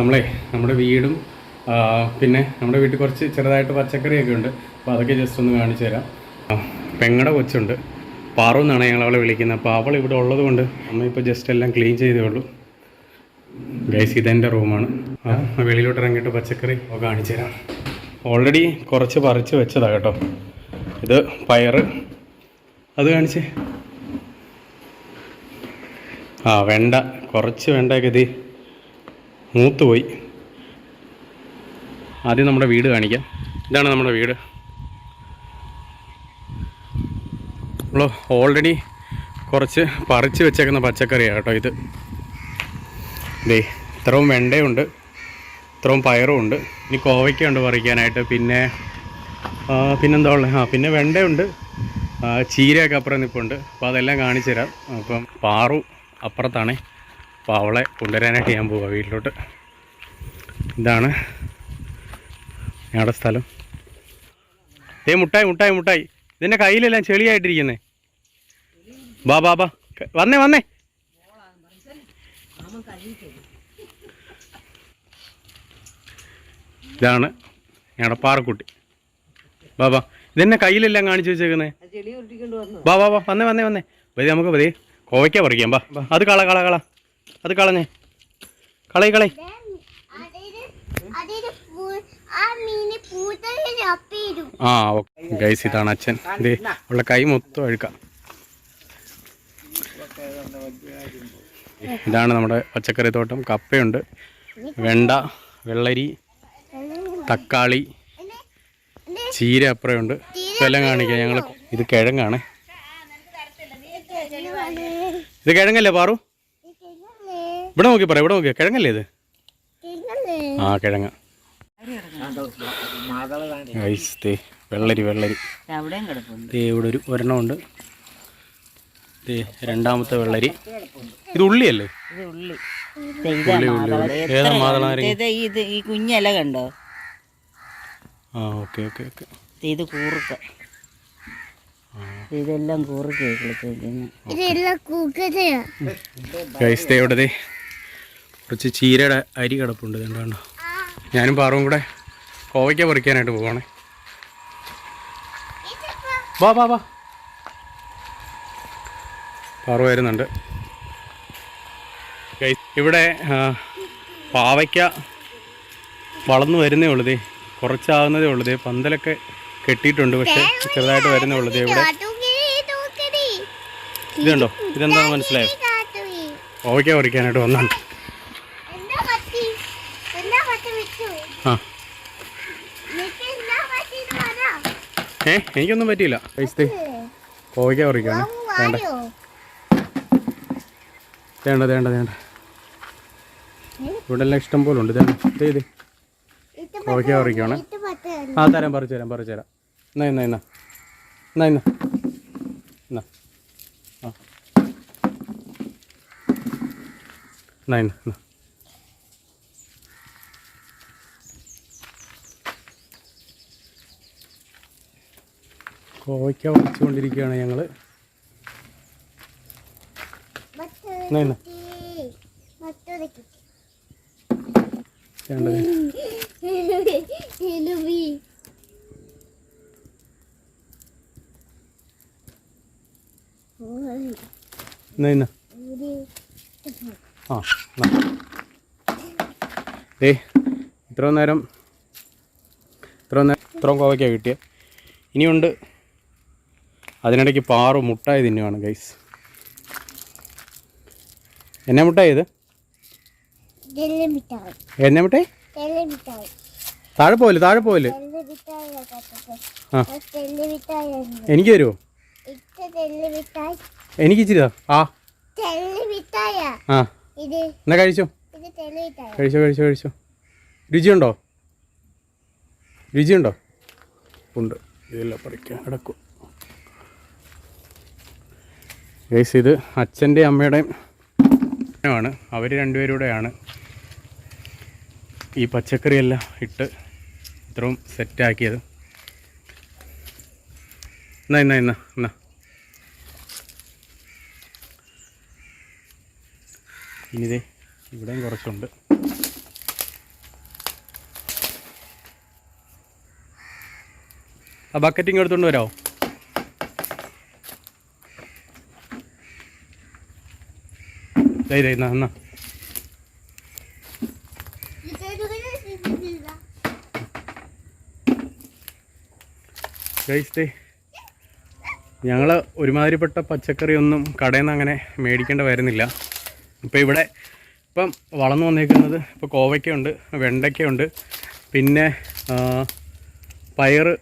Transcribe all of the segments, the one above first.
നമ്മളെ നമ്മുടെ വീടും പിന്നെ നമ്മുടെ വീട്ടിൽ കുറച്ച് ചെറുതായിട്ട് പച്ചക്കറിയൊക്കെ ഉണ്ട്. അപ്പോൾ അതൊക്കെ ജസ്റ്റ് ഒന്ന് കാണിച്ചു തരാം. പെങ്ങടെ കൊച്ചുണ്ട്. പാറു എന്നാണ് ഞങ്ങൾ അവളെ വിളിക്കുന്നത്. അപ്പോൾ അവൾ ഇവിടെ ഉള്ളത് കൊണ്ട് അമ്മ ഇപ്പോൾ ജസ്റ്റ് എല്ലാം ക്ലീൻ ചെയ്തേ ഉള്ളൂ. ഗൈസ് ഇതെന്റെ റൂമാണ് ആ വെളിയിലോട്ട് ഇറങ്ങിയിട്ട് പച്ചക്കറി കാണിച്ചു തരാം. ഓൾറെഡി കുറച്ച് പറിച്ച് വെച്ചതാണ് കേട്ടോ. ഇത് പയറ് അത് കാണിച്ചേ. ആ വെണ്ട. കുറച്ച് വെണ്ടയൊക്കെ ഇത് മൂത്തുപോയി. ആദ്യം നമ്മുടെ വീട് കാണിക്കാം. ഇതാണ് നമ്മുടെ വീട്. നമ്മൾ ഓൾറെഡി കുറച്ച് പറിച്ച് വെച്ചേക്കുന്ന പച്ചക്കറിയാണ് കേട്ടോ ഇത്. ദേ ഇത്രയും വെണ്ടയുണ്ട് ഇത്രയും പയറും ഉണ്ട്. ഇനി കോവയ്ക്കുണ്ട് പറിക്കാനായിട്ട്. പിന്നെ പിന്നെന്താ ഉള്ളത് ആ പിന്നെ വെണ്ടയുണ്ട്. ചീരയൊക്കെ അപ്പുറം നിൽപ്പുണ്ട് അപ്പോൾ അതെല്ലാം കാണിച്ചു തരാം അപ്പം പാറു അപ്പുറത്താണ്. അപ്പോൾ അവളെ കൊണ്ടുവരാനായിട്ട് ഞാൻ പോവാം വീട്ടിലോട്ട്. ഇതാണ് ഞങ്ങളുടെ സ്ഥലം. ഏ മുട്ടായി മുട്ടായി മുട്ടായി. ഇതിന്റെ കയ്യിലെല്ലാം ചെളിയായിട്ടിരിക്കുന്നേ. ബാ ബാ ബാ വന്നേ വന്നേ. ഇതാണ് ഞങ്ങളുടെ പാറക്കുട്ടി. ബാ ബാ ഇതെന്നെ കയ്യിലെല്ലാം കാണിച്ചു വെച്ചേക്കുന്നേ. ബാ ബാ ബാ വന്നേ? വന്നേ വന്നേ പതി നമുക്ക് പതി കോവയ്ക്ക പറിക്കാം ബാ. അത് കള കള കള. അത് കളഞ്ഞേ. കളയി കളയി. ആ ഓക്കെ. ഗൈസ് ഇതാണ് അച്ഛൻ. ഇത് ഉള്ള കൈ മൊത്തം അഴുക്കാം. ഇതാണ് നമ്മുടെ പച്ചക്കറി തോട്ടം. കപ്പയുണ്ട്. വെണ്ട വെള്ളരി തക്കാളി ചീര അപ്പുറയുണ്ട്. ഇതെല്ലാം കാണിക്കാം ഞങ്ങൾ ഇത് കിഴങ്ങാണ്. ഇത് കിഴങ്ങല്ലേ പാറു? ഇവിടെ നോക്കി പറ ഇവിടെ നോക്കി. കിഴങ്ങല്ലേ ഇത്? ആ കിഴങ്ങ. ഗൈസ് ദേ വെള്ളരി വെള്ളരി. അവിടെയും കിടപ്പുണ്ട് ദേ ഇവിടെ ഒരു ഒരെണ്ണമുണ്ട് ദേ രണ്ടാമത്തെ വെള്ളരി. ഇത് ഉള്ളിയല്ലേ? ഏതാ മാതളാരങ്ങ ഇത് ഈ കുഞ്ഞില കണ്ടോ? ആ ഓക്കെ ഓക്കെ ഓക്കെ. ഇത് കൂറുക്ക ഇതെല്ലാം കൂറുക്ക കിളിച്ചിരിക്കുന്നു ഇതെല്ലാം കൂക്കതയാ ഗൈസ് ദേ ഇവിടെ ദേ. കുറച്ച് ചീരയുടെ അരി കിടപ്പുണ്ട് കണ്ടോ ഞാനും പാറവും കൂടെ കോവയ്ക്ക പറിക്കാനായിട്ട് പോവാണേ. വാ വാ വാ. പാറു വരുന്നുണ്ട്. ഇവിടെ പാവയ്ക്ക വളർന്നു വരുന്നേ ഉള്ളതേ ദേ കുറച്ചാകുന്നതേ ഉള്ളൂ ദേ പന്തലൊക്കെ കെട്ടിയിട്ടുണ്ട് പക്ഷെ ചെറുതായിട്ട് വരുന്നേ ഉള്ളതേ ഇവിടെ. ഇതുണ്ടോ? ഇതെന്താണെന്ന് മനസ്സിലായോ? കോവയ്ക്ക പറിക്കാനായിട്ട് വന്നാണ് എന്താ പറ്റി എന്താ പറ്റി വിട്ടു ആ. ഏ എനിക്കൊന്നും പറ്റിയില്ല. ദേ കോവയ്ക്ക പറിക്കാണ് വേണ്ട. വേണ്ട വേണ്ട വേണ്ട. ഇവിടെ എല്ലാം ഇഷ്ടം പോലെ ഉണ്ട് ഇത് കോവയ്ക്ക പറിക്കാണ് ആ തരാം പറിച്ചു തരാം പറിച്ചു തരാം. എന്നാ എന്നാ എന്നാ. എന്നാ എന്നാ. എന്നാ. ആ. എന്നാ എന്നാ എന്നാ കോവയ്ക്ക പറിച്ചുകൊണ്ടിരിക്കുകയാണ് ഞങ്ങൾ എന്നാ എന്നാ മറ്റൊരു കിട്ടി വേണ്ടത് എലുവി വലിച്ചുകൊണ്ടിരിക്കുകയാണ് ഞങ്ങൾ. ദേ ഇത്രയും നേരം ഇത്ര നേരം ഇത്രയും കോവയ്ക്കാണ് കിട്ടിയത് ഇനിയുണ്ട് അതിനിടയ്ക്ക് പാറു മുട്ടായി തിന്നുവാണ് ഗൈസ് എന്നാ മുട്ടായി ഇത് എന്നാ മുട്ടായി? താഴെ പോവൽ താഴെ പോവൽ. ആ. എനിക്ക് തരുമോ എനിക്ക് ഇച്ചിരി. ആ. എന്നാ കഴിച്ചോ? കഴിച്ചോ കഴിച്ചോ കഴിച്ചോ. രുചിയുണ്ടോ? രുചിയുണ്ടോ? ഉണ്ട്. ഇതെല്ലാം പറിക്കാൻ കിടക്കും. ഗൈസ് ഇത് അച്ഛന്റെ അമ്മയുടെയും ആണ്. അവർ രണ്ടുപേരുടെയാണ് ഈ പച്ചക്കറിയെല്ലാം ഇട്ട് ഇത്രയും സെറ്റാക്കിയത് എന്നാ എന്നാ എന്നാ എന്നാ. ഇനിതേ ഇവിടെയും കുറച്ചുണ്ട്. ആ ബക്കറ്റ് എടുത്തുകൊണ്ട് വരാമോ ദേ എന്നാ എന്നാ ഗൈസ് ദേ ഞങ്ങൾ ഒരുമാതിരിപ്പെട്ട പച്ചക്കറി ഒന്നും കടയിൽ നിന്ന് അങ്ങനെ മേടിക്കേണ്ട വരുന്നില്ല ഇപ്പോൾ ഇവിടെ ഇപ്പം വളർന്നു വന്നേക്കുന്നത് ഇപ്പോൾ കോവയ്ക്കുണ്ട് വെണ്ടയ്ക്കുണ്ട് പിന്നെ പയർ പയറ്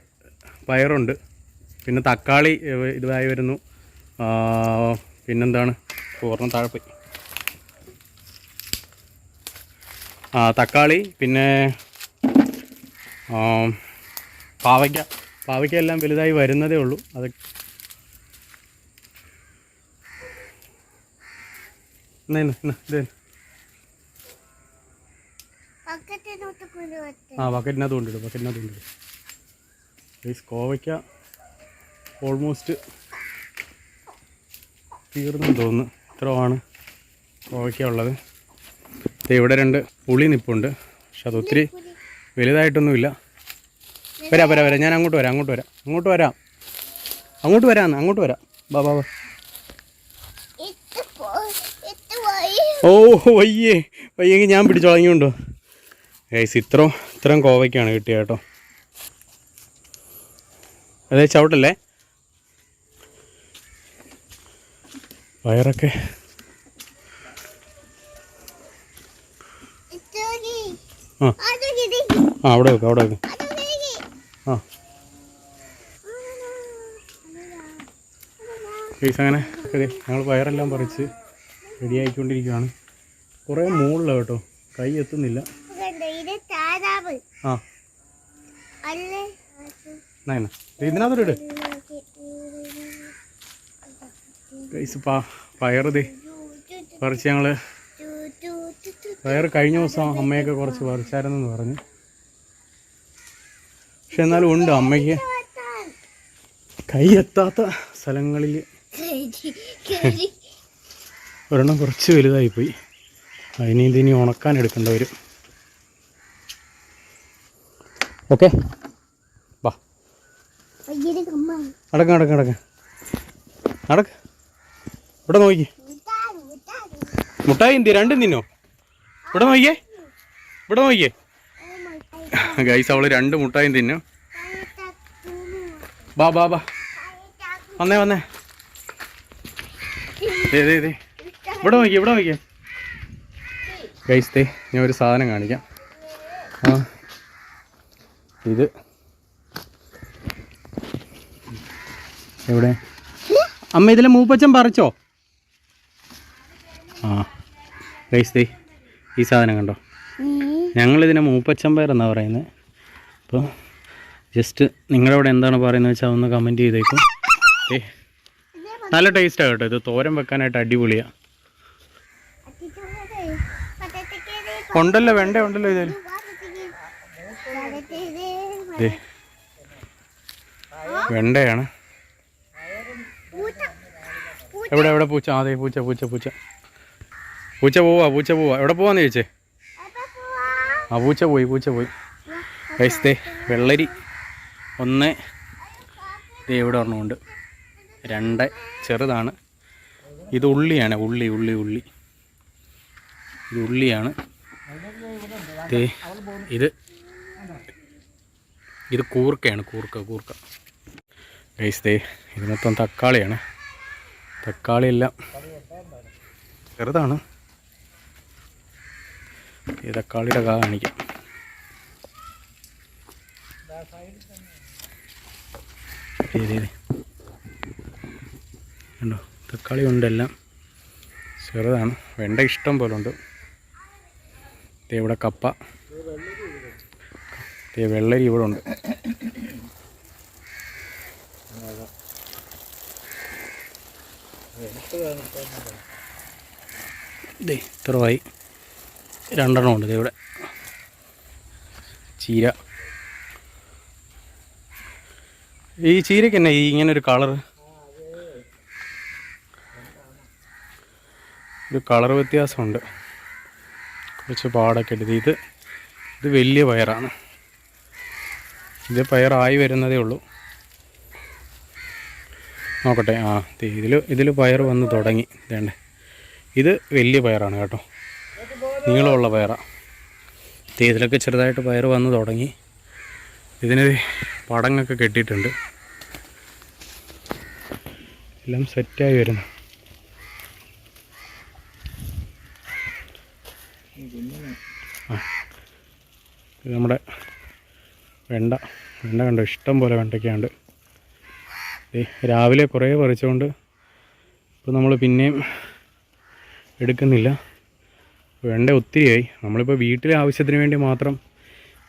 പയറുണ്ട് പിന്നെ തക്കാളി ഇതായി വരുന്നു. പിന്നെന്താണ്? പൂർണ താഴെ പോയി ആ തക്കാളി പിന്നെ പാവയ്ക്ക. പാവയ്ക്ക എല്ലാം വലുതായി വരുന്നതേ ഉള്ളൂ. അത് ആ ബക്കറ്റിനകത്ത് കൊണ്ടിടും ബക്കറ്റിനകത്ത് കൊണ്ടിടും. ഈ കോവയ്ക്ക ഓൾമോസ്റ്റ് തീർന്നു തോന്നുന്നു. ഇത്രമാണ് കോവയ്ക്ക ഉള്ളത്. ഇവിടെ രണ്ട് പുളി നിപ്പുണ്ട്. പക്ഷെ അത് ഒത്തിരി വലുതായിട്ടൊന്നുമില്ല. വരാം വരാം വരാം. ഞാൻ അങ്ങോട്ട് വരാം അങ്ങോട്ട് വരാം. അങ്ങോട്ട് വരാം. അങ്ങോട്ട് വരാം അങ്ങോട്ട് വരാം. ബാ ബാ ഓ വയ്യേ. വയ്യെങ്കിൽ ഞാൻ പിടിച്ചു ഇങ്ങോട്ടോ ഏസ് ഇത്ര ഇത്രയും കോവയ്ക്കാണ് കിട്ടിയ കേട്ടോ. അതെ ചവിട്ടല്ലേ? വയറൊക്കെ ആ. ആ അവിടെ വെക്കാം അവിടെ വെക്കാം. ആ. ഫീസ് അങ്ങനെ ഞങ്ങൾ വയറെല്ലാം പറിച്ച് റെഡിയായിക്കൊണ്ടിരിക്കുകയാണ് കുറേ മുകളിലാണ് കേട്ടോ. കൈ എത്തുന്നില്ല. ആ. ഇതിനകത്തോട്ട് ഇട്. ഗൈസ് പാ പയറ് ദേ പറിച്ച് ഞങ്ങൾ പയറ് കഴിഞ്ഞ ദിവസം അമ്മയൊക്കെ കുറച്ച് പറിച്ചായിരുന്നെന്ന് പറഞ്ഞു. പക്ഷെ എന്നാലും ഉണ്ട് അമ്മയ്ക്ക്. കൈയെത്താത്ത സ്ഥലങ്ങളിൽ ഒരെണ്ണം കുറച്ച് വലുതായി പോയി അതിന് ഇതിനി ഉണക്കാൻ എടുക്കേണ്ട വരും. ഓക്കെ. അടക്കം അടക്കം അടക്ക അടക്ക ഇവിടെ നോക്കി. മുട്ടായി എന്തി രണ്ടും തിന്നോ? ഇവിടെ നോക്കിയേ. ഇവിടെ നോക്കിയേ. ഗൈസ് അവൾ രണ്ട് മുട്ടായും തിന്നും. ബാ ബാ ബാ. വന്നേ വന്നേ. ദേ ദേ ദേ. ഇവിടെ നോക്കിയേ ഇവിടെ നോക്കിയേ. ഗൈസ് ദേ ഞാൻ ഒരു സാധനം കാണിക്കാം. ആ ഇത്. എവിടെ? അമ്മ ഇതിലെ മൂപ്പച്ചൻ പറിച്ചോ? ആ. ഗൈസ് ദേ. ഈ സാധനം കണ്ടോ? ഞങ്ങളിതിനെ മൂപ്പച്ചൻ പയർ എന്നാണ് പറയുന്നത് അപ്പോൾ ജസ്റ്റ് നിങ്ങളവിടെ എന്താണ് പറയുന്നത് വെച്ചാൽ ഒന്ന് കമന്റ് ചെയ്തേക്കും. ഏ നല്ല ടേസ്റ്റാണ് കേട്ടോ ഇത്. തോരൻ വെക്കാനായിട്ട് അടിപൊളിയാണ് ഉണ്ടല്ലോ വെണ്ട ഉണ്ടല്ലോ ഇതിൽ വെണ്ടയാണ്. എവിടെ എവിടെ പൂച്ച? അതെ പൂച്ച പൂച്ച പൂച്ച. പൂച്ച പോവാ പൂച്ച പോവാ. എവിടെ പോവാന്ന് ചോദിച്ചേ? ആ പൂച്ച പോയി പൂച്ച പോയി. ഗൈസ് വെള്ളരി. ഒന്ന് ഇവിടെ ഒരെണ്ണമുണ്ട്. രണ്ട് ചെറുതാണ്. ഇത് ഉള്ളിയാണ് ഉള്ളി ഉള്ളി ഉള്ളി. ഇത് ഉള്ളിയാണ്. ഇത് ഇത് കൂർക്കയാണ് കൂർക്ക കൂർക്ക. ഗൈസ് ദേ ഇത് മൊത്തം തക്കാളിയാണ്. തക്കാളിയെല്ലാം ചെറുതാണ്. ഈ തക്കാളിയുടെ കാ കാണിക്കാം. കണ്ടോ? തക്കാളി ഉണ്ടെല്ലാം ചെറുതാണ്. വെണ്ട ഇഷ്ടം പോലെ ഉണ്ട്. ഇവിടെ കപ്പ. വെള്ളരി ഇവിടെ ഉണ്ട്. ദേ ഇത്രമായി രണ്ടെണ്ണം ഉണ്ട് ഇവിടെ. ചീര. ഈ ചീരക്ക് തന്നെ ഈ ഇങ്ങനെ ഒരു കളർ ഒരു കളർ വ്യത്യാസമുണ്ട്. കുറച്ച് പാടൊക്കെ എടുത്ത് ഇത് ഇത് വലിയ പയറാണ്. ഇത് പയറായി വരുന്നതേ ഉള്ളൂ. നോക്കട്ടെ. ആ ഇതിൽ ഇതിൽ പയർ വന്ന് തുടങ്ങി. ഇതേണ്ടേ. ഇത് വലിയ പയറാണ് കേട്ടോ. നീളമുള്ള പയറാണ് ദേ ഇതിലൊക്കെ ചെറുതായിട്ട് പയർ വന്ന് തുടങ്ങി. ഇതിന് പടങ്ങൊക്കെ കെട്ടിയിട്ടുണ്ട്. എല്ലാം സെറ്റായി വരുന്നു. ഇത് നമ്മുടെ വെണ്ട. വെണ്ട കണ്ടോ? ഇഷ്ടം പോലെ വെണ്ടയ്ക്കാണ്ട് രാവിലെ കുറേ പറിച്ചുകൊണ്ട് ഇപ്പോൾ നമ്മൾ പിന്നെയും എടുക്കുന്നില്ല. വെണ്ട ഒത്തിരിയായി. നമ്മളിപ്പോൾ വീട്ടിലെ ആവശ്യത്തിന് വേണ്ടി മാത്രം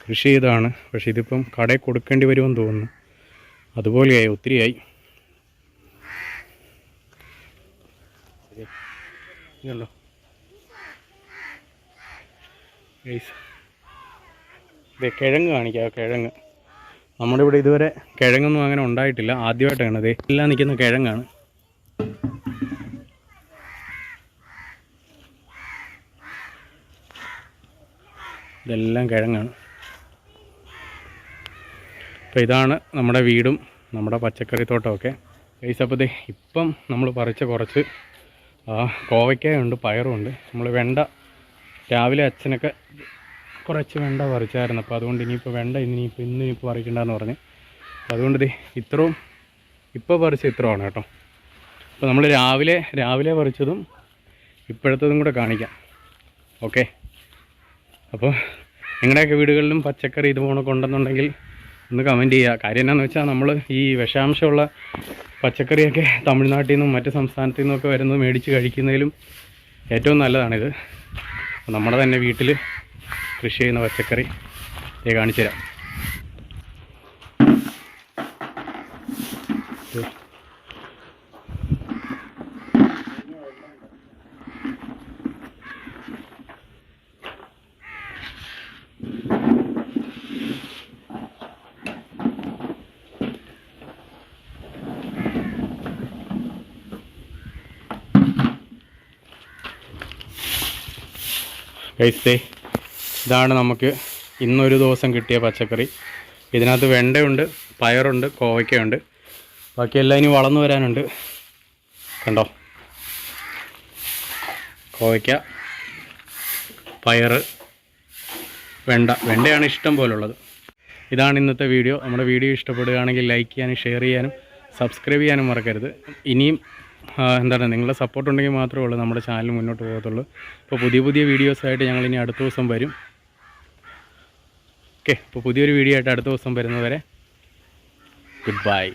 കൃഷി ചെയ്തതാണ്. പക്ഷേ ഇതിപ്പം കടയിൽ കൊടുക്കേണ്ടി വരുമെന്ന് തോന്നുന്നു. അതുപോലെയായി ഒത്തിരിയായി. കിഴങ്ങ് കാണിക്കാം കിഴങ്ങ്. നമ്മുടെ ഇവിടെ ഇതുവരെ കിഴങ്ങൊന്നും അങ്ങനെ ഉണ്ടായിട്ടില്ല. ആദ്യമായിട്ടാണ്. ഇത് എല്ലാം നിൽക്കുന്ന കിഴങ്ങാണ്. ഇതെല്ലാം കിഴങ്ങാണ്. അപ്പോൾ ഇതാണ് നമ്മുടെ വീടും നമ്മുടെ പച്ചക്കറി തോട്ടമൊക്കെ ഗൈസ് അപ്പോൾ ഇപ്പം നമ്മൾ പറിച്ച കുറച്ച് കോവയ്ക്കായുണ്ട് പയറുമുണ്ട് നമ്മൾ വെണ്ട രാവിലെ അച്ഛനൊക്കെ കുറച്ച് വെണ്ട പറിച്ചായിരുന്നു. അപ്പോൾ അതുകൊണ്ട് ഇനിയിപ്പോൾ വെണ്ട ഇനിയിപ്പോൾ ഇന്ന് ഇനിയിപ്പോൾ പറിക്കണ്ടെന്ന് പറഞ്ഞ്. അതുകൊണ്ട് ദേ ഇത്രയും ഇപ്പോൾ പറിച്ച ഇത്രയാണ് കേട്ടോ. അപ്പോൾ നമ്മൾ രാവിലെ രാവിലെ പറിച്ചതും ഇപ്പോഴത്തതും കൂടെ കാണിക്കാം. ഓക്കെ. അപ്പോൾ നിങ്ങളുടെയൊക്കെ വീടുകളിലും പച്ചക്കറി ഇതുപോലെ കൊണ്ടെന്നുണ്ടെങ്കിൽ ഒന്ന് കമന്റ് ചെയ്യുക. കാര്യം എന്നാന്ന് വെച്ചാൽ നമ്മൾ ഈ വിഷാംശമുള്ള പച്ചക്കറിയൊക്കെ തമിഴ്നാട്ടിൽ നിന്നും മറ്റ് സംസ്ഥാനത്തു നിന്നൊക്കെ വരുന്നത് മേടിച്ച് കഴിക്കുന്നതിലും ഏറ്റവും നല്ലതാണിത്. നമ്മുടെ തന്നെ വീട്ടിൽ കൃഷി ചെയ്യുന്ന പച്ചക്കറി കാണിച്ചു തരാം ദേ ഇതാണ് നമുക്ക് ഇന്നൊരു ദിവസം കിട്ടിയ പച്ചക്കറി. ഇതിനകത്ത് വെണ്ടയുണ്ട് പയറുണ്ട് കോവയ്ക്കയുണ്ട്. ബാക്കിയെല്ലാം ഇനി വളർന്നു വരാനുണ്ട്. കണ്ടോ? കോവയ്ക്ക പയർ വെണ്ട. വെണ്ടയാണ് ഇഷ്ടം പോലുള്ളത്. ഇതാണ് ഇന്നത്തെ വീഡിയോ. നമ്മുടെ വീഡിയോ ഇഷ്ടപ്പെടുകയാണെങ്കിൽ ലൈക്ക് ചെയ്യാനും ഷെയർ ചെയ്യാനും സബ്സ്ക്രൈബ് ചെയ്യാനും മറക്കരുത്. ഇനിയും എന്താണ് നിങ്ങളുടെ സപ്പോർട്ട് ഉണ്ടെങ്കിൽ മാത്രമേ ഉള്ളൂ നമ്മുടെ ചാനൽ മുന്നോട്ട് പോകത്തുള്ളൂ. അപ്പോൾ പുതിയ പുതിയ വീഡിയോസായിട്ട് ഞങ്ങൾ ഇനി അടുത്ത ദിവസം വരും. ഓക്കെ അപ്പോൾ പുതിയൊരു വീഡിയോ ആയിട്ട് അടുത്ത ദിവസം വരുന്നവരെ ഗുഡ് ബൈ